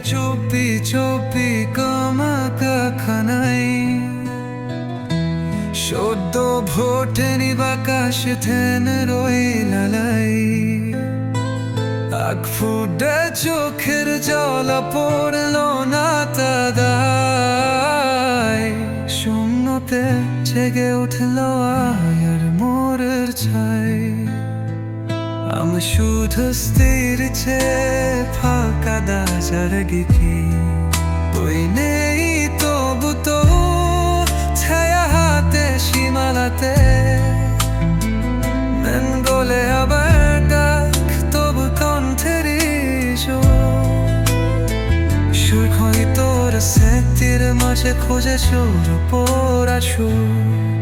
চুপি চুপি কামাকা খানাই সদ্য ভোটেনি বাকাশ থেন রই লালাই আগ ফুটে চোখের জল পড়ল না তাদায় শূন্যতে জেগে উঠল আয়ার মোরের ছাই আমি শুধু স্থির ফাঁকা দাজার গিকি তুই নেই তবু তো ছায়া হাতে সীমালাতে মন গলে আবার ডাক, তবু কণ্ঠেরই সুর খই তোর স্মৃতির মাঝে খুঁজে সুর পড়া সুর